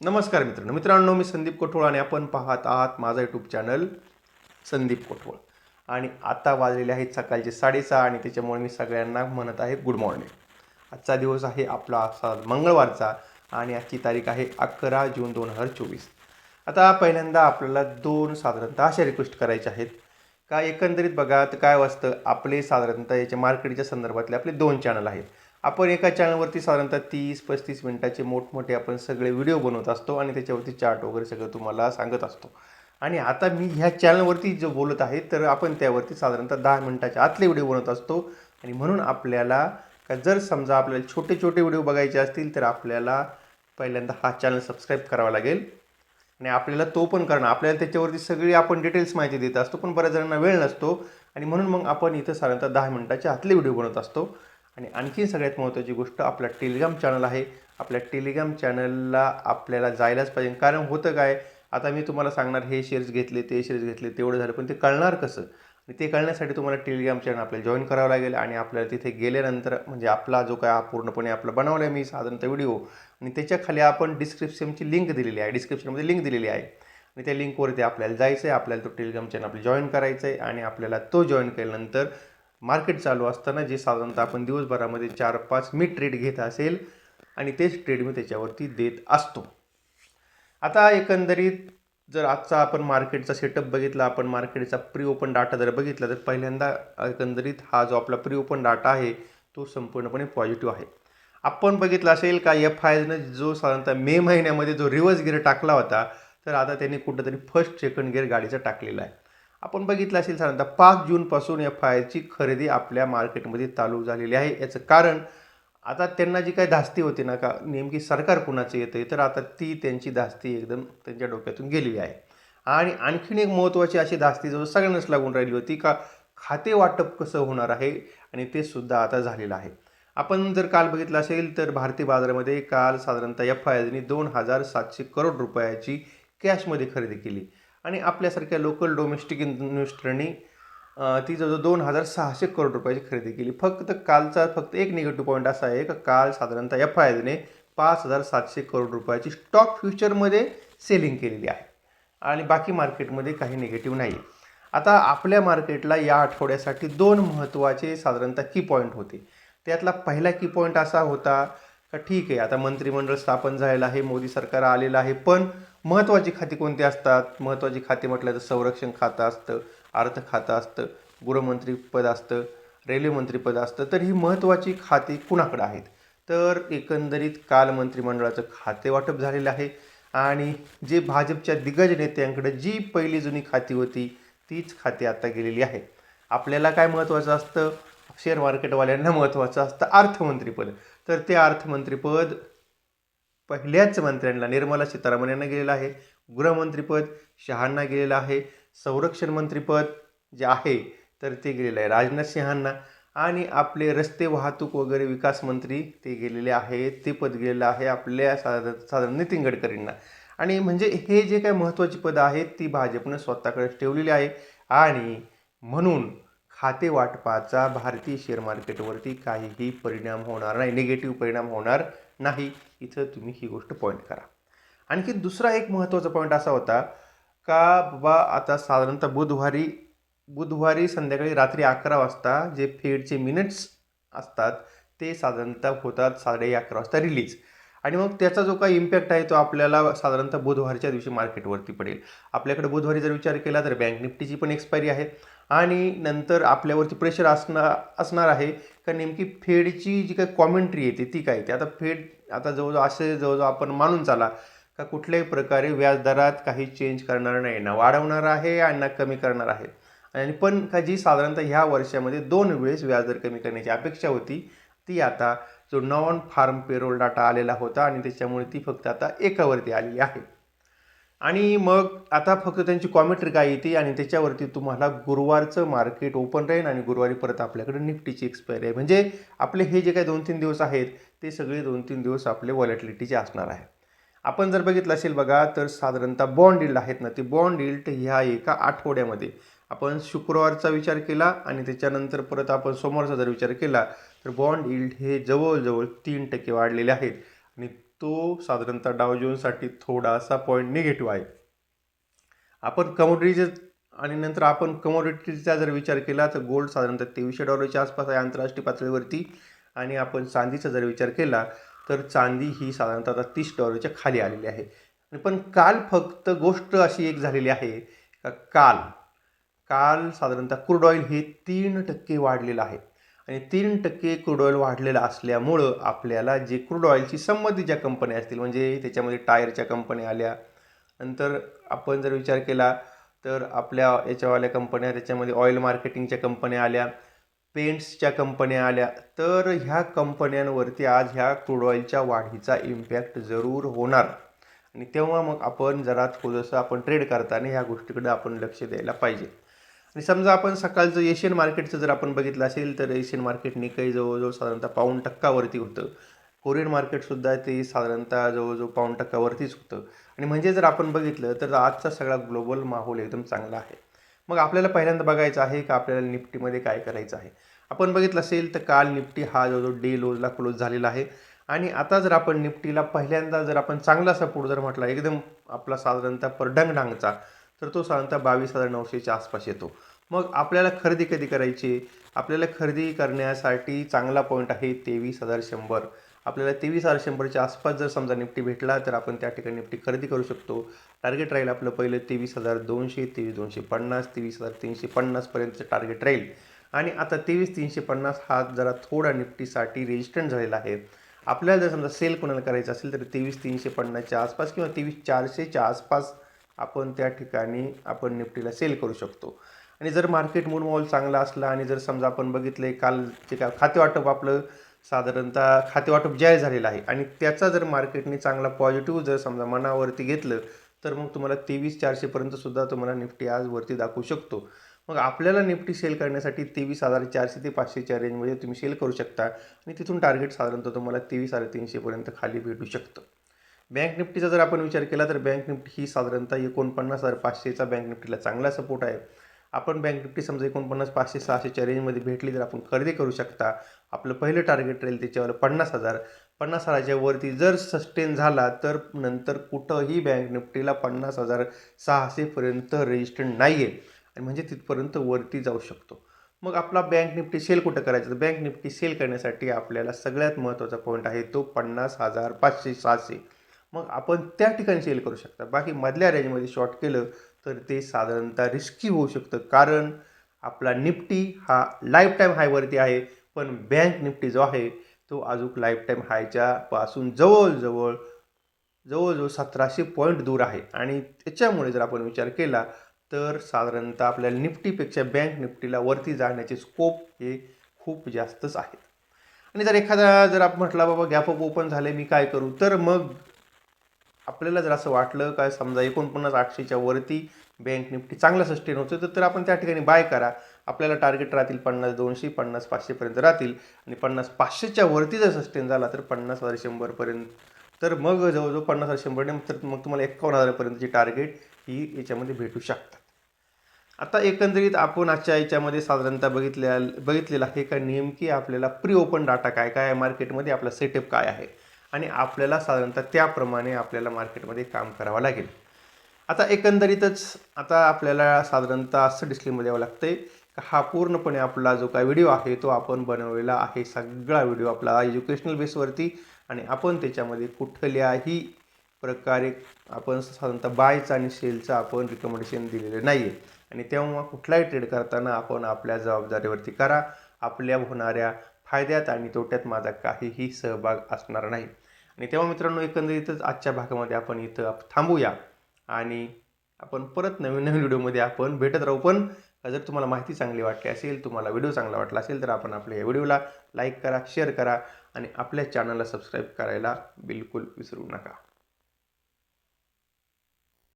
नमस्कार मित्रांनो. मित्रांनो मी संदीप कोठोळ आणि आपण पाहत आहात माझा यूट्यूब चॅनल संदीप कोठोळ. आणि आता वाजलेले आहेत सकाळचे साडेसहा आणि त्याच्यामुळे मी सगळ्यांना म्हणत आहे गुड मॉर्निंग आजचा दिवस आहे आपला असा मंगळवारचा आणि आजची तारीख आहे अकरा जून दोन हजार चोवीस. आता पहिल्यांदा आपल्याला दोन साधारणतः अशा रिक्वेस्ट करायच्या आहेत. का एकंदरीत बघा तर काय वाजतं आपले साधारणतः याच्या मार्केटच्या संदर्भातले आपले दोन चॅनल आहेत. आपण एका चॅनलवरती साधारणतः तीस पस्तीस मिनटाचे मोठमोठे आपण सगळे व्हिडिओ बनवत असतो आणि त्याच्यावरती चार्ट वगैरे सगळं तुम्हाला सांगत असतो. आणि आता मी ह्या चॅनलवरती जो बोलत आहे तर आपण त्यावरती साधारणतः दहा मिनटाच्या आतले व्हिडिओ बनवत असतो. आणि म्हणून आपल्याला का जर समजा आपल्याला छोटे छोटे व्हिडिओ बघायचे असतील तर आपल्याला पहिल्यांदा हा चॅनल सबस्क्राईब करावा लागेल. आणि आपल्याला तो पण करणं आपल्याला त्याच्यावरती सगळी आपण डिटेल्स माहिती देत असतो पण बऱ्याच जणांना वेळ नसतो. आणि म्हणून मग आपण इथं साधारणतः दहा मिनटाच्या आतले व्हिडिओ बनवत असतो. आणि आणखी सगळ्यात महत्त्वाची गोष्ट आपला टेलिग्राम चॅनल आहे. आपल्या टेलिग्राम चॅनलला आपल्याला जायलाच पाहिजे. कारण होतं काय? आता मी तुम्हाला सांगणार हे शेअर्स घेतले ते शेअर्स घेतले तेवढं झालं. पण ते कळणार कसं? आणि ते कळण्यासाठी तुम्हाला टेलिग्राम चॅनल आपल्याला जॉईन करावं लागेल आणि आपल्याला तिथे गेल्यानंतर म्हणजे आपला जो काय पूर्णपणे आपला बनवला आहे मी साधारणतः व्हिडिओ आणि त्याच्याखाली आपण डिस्क्रिप्शनची लिंक दिलेली आहे. डिस्क्रिप्शनमध्ये लिंक दिलेली आहे. आणि त्या लिंकवरती आपल्याला जायचं आहे आपल्याला तो टेलिग्राम चॅनल आपल्याला जॉईन करायचं आहे आणि आपल्याला तो जॉईन केल्यानंतर मार्केट चालू असताना जे साधारणतः आपण दिवसभरामध्ये चार पाच मी ट्रेड घेत असेल आणि तेच ट्रेड मी त्याच्यावरती देत असतो. आता एकंदरीत जर आजचा आपण मार्केटचा सेटअप बघितला आपण मार्केटचा प्री ओपन डाटा जर बघितला तर पहिल्यांदा एकंदरीत हा जो आपला प्री ओपन डाटा आहे तो संपूर्णपणे पॉझिटिव्ह आहे. आपण बघितलं असेल का एफ आयनं जो साधारणतः मे महिन्यामध्ये जो रिव्हर्स गिअर टाकला होता तर आता त्यांनी कुठंतरी फर्स्ट सेकंड गिअर गाडीचा टाकलेला आहे. आपण बघितलं असेल साधारणतः पाच जूनपासून एफ आयची खरेदी आपल्या मार्केटमध्ये चालू झालेली आहे. याचं कारण आता त्यांना जी काही धास्ती होती ना का नेमकी सरकार कुणाचं येतं तर आता ती त्यांची धास्ती एकदम त्यांच्या डोक्यातून गेलेली आहे. आणि आणखीन एक महत्त्वाची अशी धास्ती जो सगळ्यांनाच लागून राहिली होती का खाते वाटप कसं होणार आहे आणि ते सुद्धा आता झालेलं आहे. आपण जर काल बघितलं असेल तर भारतीय बाजारामध्ये काल साधारणतः एफ आय आयने दोन हजार सातशे करोड रुपयाची कॅशमध्ये खरेदी केली. आणि आपल्यासारख्या लोकल डोमेस्टिक इन्व्हेस्टरनी ती जवळजवळ दोन हजार सहाशे करोड रुपयाची खरेदी केली. फक्त कालचा फक्त एक निगेटिव्ह पॉईंट असा आहे का काल साधारणतः एफ आय आयने पाच हजार सातशे करोड रुपयाची स्टॉक फ्युचरमध्ये सेलिंग केलेली आहे. आणि बाकी मार्केटमध्ये काही निगेटिव्ह नाही आता आपल्या मार्केटला या आठवड्यासाठी दोन महत्त्वाचे साधारणतः की पॉईंट होते. त्यातला पहिला की पॉईंट असा होता का ठीक आहे आता मंत्रिमंडळ स्थापन झालेलं आहे मोदी सरकार आलेलं आहे पण महत्त्वाची खाती कोणती असतात? महत्त्वाची खाती म्हटलं तर संरक्षण खातं असतं अर्थ खातं असतं गृहमंत्रीपद असतं रेल्वे मंत्रीपद असतं. तर ही महत्त्वाची खाती कुणाकडं आहेत? तर एकंदरीत काल मंत्रिमंडळाचं खाते वाटप झालेलं आहे आणि जे भाजपच्या दिग्गज नेत्यांकडे जी पहिली जुनी खाती होती तीच खाती आता गेलेली आहे. आपल्याला काय महत्त्वाचं असतं? शेअर मार्केटवाल्यांना महत्त्वाचं असतं अर्थमंत्रीपद तर ते अर्थमंत्रीपद पहिल्याच मंत्र्यांना निर्मला सीतारामन यांना गेलेलं आहे. गृहमंत्रीपद शहांना गेलेलं आहे. संरक्षण मंत्रीपद जे आहे तर ते गेलेलं आहे. राजनाथ सिंहांना आणि आपले रस्ते वाहतूक वगैरे विकास मंत्री ते गेलेले आहेत. ते पद गेलेलं आहे आपल्या साधारण साधारण नितीन गडकरींना. आणि म्हणजे हे जे काही महत्त्वाची पदं आहेत ती भाजपनं स्वतःकडे ठेवलेली आहे. आणि म्हणून खाते वाटपाचा भारतीय शेअर मार्केटवरती काहीही परिणाम होणार नाही. निगेटिव्ह परिणाम होणार नाही इथं तुम्ही ही गोष्ट पॉईंट करा. आणखी दुसरा एक महत्त्वाचा पॉईंट असा होता का बाबा आता साधारणतः बुधवारी बुधवारी संध्याकाळी रात्री अकरा वाजता जे फेडचे मिनिट्स असतात ते साधारणतः होतात साडे अकरा वाजता रिलीज आणि मग त्याचा जो काही इम्पॅक्ट आहे तो आपल्याला साधारणतः बुधवारच्या दिवशी मार्केटवरती पडेल. आपल्याकडे बुधवारी जर विचार केला तर बँक निफ्टीची पण एक्सपायरी आहे. आणि नंतर आपल्यावरती प्रेशर असणार असणार आहे. का नेमकी फेडची जी काही कॉमेंट्री येते ती काय येते आता फेड आता जवळजवळ असे जवळजवळ आपण मानून चाला का कुठल्याही प्रकारे व्याजदरात काही चेंज करणार नाही. ना वाढवणार आहे आणि ना कमी करणार आहे. आणि पण का जी साधारणतः ह्या वर्षामध्ये दोन वेळेस व्याजदर कमी करण्याची अपेक्षा होती ती आता जो नॉन फार्म पेरोल डाटा आलेला होता आणि त्याच्यामुळे ती फक्त आता एकावरती आलेली आहे. आणि मग आता फक्त त्यांची कॉमेंट्री काय येते आणि त्याच्यावरती तुम्हाला गुरुवारचं मार्केट ओपन राहील आणि गुरुवारी परत आपल्याकडे निफ्टीची एक्सपायरी आहे. म्हणजे आपले हे जे काही दोन तीन दिवस आहेत ते सगळे दोन तीन दिवस आपले वॉलेटिलिटीचे असणार आहे. आपण जर बघितलं असेल बघा तर साधारणतः बॉन्ड इल्ड आहेत ना ते बॉन्ड इल्ड ह्या एका आठवड्यामध्ये आपण शुक्रवारचा विचार केला आणि त्याच्यानंतर परत आपण सोमवारचा जर विचार केला तर बॉन्ड इल्ड हे जवळजवळ तीन टक्के वाढलेले आहेत. आणि तो साधारणतः डावजोनसाठी थोडासा पॉईंट निगेटिव्ह आहे. आपण कमोडिटीचे आणि नंतर आपण कमोडिटीचा जर विचार केला तर गोल्ड साधारणतः तेवीसशे डॉलरच्या आसपास आहे आंतरराष्ट्रीय पातळीवरती आणि आपण चांदीचा जर विचार केला तर चांदी ही साधारणतः आता तीस डॉलरच्या खाली आलेली आहे. पण काल फक्त गोष्ट अशी एक झालेली आहे का काल काल साधारणतः क्रूड ऑइल हे तीन टक्के वाढलेलं आहे. आणि तीन टक्के क्रूड ऑइल वाढलेलं असल्यामुळं आपल्याला जे क्रूड ऑइलशी संबंधित ज्या कंपन्या असतील म्हणजे त्याच्यामध्ये टायरच्या कंपन्या आल्या नंतर आपण जर विचार केला तर आपल्या याच्यावाल्या कंपन्या त्याच्यामध्ये ऑइल मार्केटिंगच्या कंपन्या आल्या पेंट्सच्या कंपन्या आल्या तर ह्या कंपन्यांवरती आज ह्या क्रूड ऑइलच्या वाढीचा इम्पॅक्ट जरूर होणार. आणि तेव्हा मग आपण जरा थोडंसं आपण ट्रेड करताना ह्या गोष्टीकडे आपण लक्ष द्यायला पाहिजे. आणि समजा आपण सकाळचं एशियन मार्केटचं जर आपण बघितलं असेल तर एशियन मार्केट काही जवळजवळ साधारणतः पाऊण टक्कावरती होतं. कोरियन मार्केटसुद्धा ते साधारणतः जवळजवळ पाऊण टक्कावरतीच होतं. आणि म्हणजे जर आपण बघितलं तर आजचा सगळा ग्लोबल माहोल एकदम चांगला आहे. मग आपल्याला पहिल्यांदा बघायचं आहे का आपल्याला निफ्टीमध्ये काय करायचं आहे? आपण बघितलं असेल तर काल निफ्टी हा जवळजवळ डे लोजला क्लोज झालेला आहे. आणि आता जर आपण निफ्टीला पहिल्यांदा जर आपण चांगला सपोर्ट जर म्हटला एकदम आपला साधारणतः परडंग डांगचा तर तो साधारणतः बावीस हजार नऊशेच्या आसपास येतो. मग आपल्याला खरेदी कधी करायची? आपल्याला खरेदी करण्यासाठी चांगला पॉईंट आहे तेवीस हजार शंभर. आपल्याला तेवीस हजार शंभरच्या आसपास जर समजा निफ्टी भेटला तर आपण त्या ठिकाणी निफ्टी खरेदी करू शकतो. टार्गेट राहील आपलं पहिलं तेवीस हजार दोनशे तेवीस दोनशे पन्नास तेवीस हजार तीनशे पन्नासपर्यंतचं टार्गेट राहील. आणि आता तेवीस तीनशे पन्नास हा जरा थोडा निफ्टीसाठी रेजिस्टंट झालेला आहे. आपल्याला जर समजा सेल कोणाला करायचं असेल तर तेवीस तीनशे पन्नासच्या आसपास किंवा तेवीस चारशेच्या आसपास आपण त्या ठिकाणी आपण निफ्टीला सेल करू शकतो. आणि जर मार्केट मूड मॉल चांगला असला आणि जर समजा आपण बघितले काल जे काय खातेवाटप आपलं साधारणतः खातेवाटप जाहीर झालेलं आहे आणि त्याचा जर मार्केटने चांगला पॉझिटिव्ह जर समजा मनावरती घेतलं तर मग तुम्हाला तेवीस चारशेपर्यंत सुद्धा तुम्हाला निफ्टी आज वरती दाखवू शकतो. मग आपल्याला निफ्टी सेल करण्यासाठी तेवीस हजार चारशे ते पाचशेच्या रेंजमध्ये तुम्ही सेल करू शकता आणि तिथून टार्गेट साधारणतः तुम्हाला तेवीस हजार तीनशेपर्यंत खाली भेटू शकतं. बँक निफ्टीचा जर आपण विचार केला तर बँक निफ्टी ही साधारणतः एकोणपन्नास हजार पाचशेचा बँक निफ्टीला चांगला सपोर्ट आहे. आपण बँक निफ्टी समजा एकोणपन्नास पाचशे सहाशेच्या रेंजमध्ये भेटली तर आपण खरेदी करू शकता. आपलं पहिलं टार्गेट राहील त्याच्यावर पन्नास हजार. पन्नास हजाराच्या वरती जर सस्टेन झाला तर नंतर कुठंही बँक निफ्टीला पन्नास हजार सहाशेपर्यंत रेजिस्टंट नाही आहे आणि म्हणजे तिथपर्यंत वरती जाऊ शकतो. मग आपला बँक निफ्टी सेल कुठं करायचं? तर बँक निफ्टी सेल करण्यासाठी आपल्याला सगळ्यात महत्त्वाचा पॉईंट आहे तो पन्नास हजार पाचशे सहाशे. मग आपण त्या ठिकाणी सेल करू शकता. बाकी मधल्या रेंजमध्ये शॉर्ट केलं तर ते साधारणतः रिस्की होऊ शकतं. कारण आपला निफ्टी हा लाईफ टाईम हायवरती आहे पण बँक निफ्टी जो आहे तो अजून लाईफ टाईम हायच्या पासून जवळजवळ जवळजवळ सतराशे पॉईंट दूर आहे. आणि त्याच्यामुळे जर आपण विचार केला तर साधारणतः आपल्या निफ्टीपेक्षा बँक निफ्टीला वरती जाण्याचे स्कोप हे खूप जास्तच आहेत आणि जर एखादा जर आपण म्हटला बाबा गॅप अप ओपन झाले मी काय करू? तर मग आपल्याला जर असं वाटलं काय समजा एकोणपन्नास आठशेच्या वरती बँक निफ्टी चांगला सस्टेन होतं तर तर आपण त्या ठिकाणी बाय करा. आपल्याला टार्गेट राहतील पन्नास दोनशे पन्नास पाचशेपर्यंत राहतील. आणि पन्नास पाचशेच्या वरती जर सस्टेन झाला तर पन्नास हजार शंभरपर्यंत तर मग जवळजवळ पन्नास हजार शंभर तर मग तुम्हाला एकावन्न हजारापर्यंतची टार्गेट ही याच्यामध्ये भेटू शकतात. आता एकंदरीत आपण आजच्या याच्यामध्ये साधारणतः बघितल्या बघितलेलं आहे का नेमकी आपल्याला प्री ओपन डाटा काय काय आहे? मार्केटमध्ये आपला सेटअप काय आहे? आणि आपल्याला साधारणतः त्याप्रमाणे आपल्याला मार्केटमध्ये काम करावं लागेल. आता एकंदरीतच आता आपल्याला साधारणतः असं डिस्क्लेमर द्यावं लागतं आहे का हा पूर्णपणे आपला जो काय व्हिडिओ आहे तो आपण बनवलेला आहे. सगळा व्हिडिओ आपला एज्युकेशनल बेसवरती आणि आपण त्याच्यामध्ये कुठल्याही प्रकारे आपण साधारणतः बायचं आणि सेलचं आपण रिकमेंडेशन दिलेलं नाही आहे आणि तेव्हा कुठलाही ट्रेड करताना आपण आपल्या जबाबदारीवरती करा. आपल्या होणाऱ्या फायद्यात आणि तोट्यात माझा काहीही सहभाग असणार नाही. आणि तेव्हा मित्रांनो एकंदरीतच आजच्या भागामध्ये आपण इथं थांबूया. आणि आपण परत नवीन नवीन व्हिडिओमध्ये आपण भेटत राहू. पण जर तुम्हाला माहिती चांगली वाटली असेल तुम्हाला व्हिडिओ चांगला वाटला असेल तर आपण आपल्या या व्हिडिओला लाईक करा शेअर करा आणि आपल्या चॅनलला सबस्क्राईब करायला बिलकुल विसरू नका.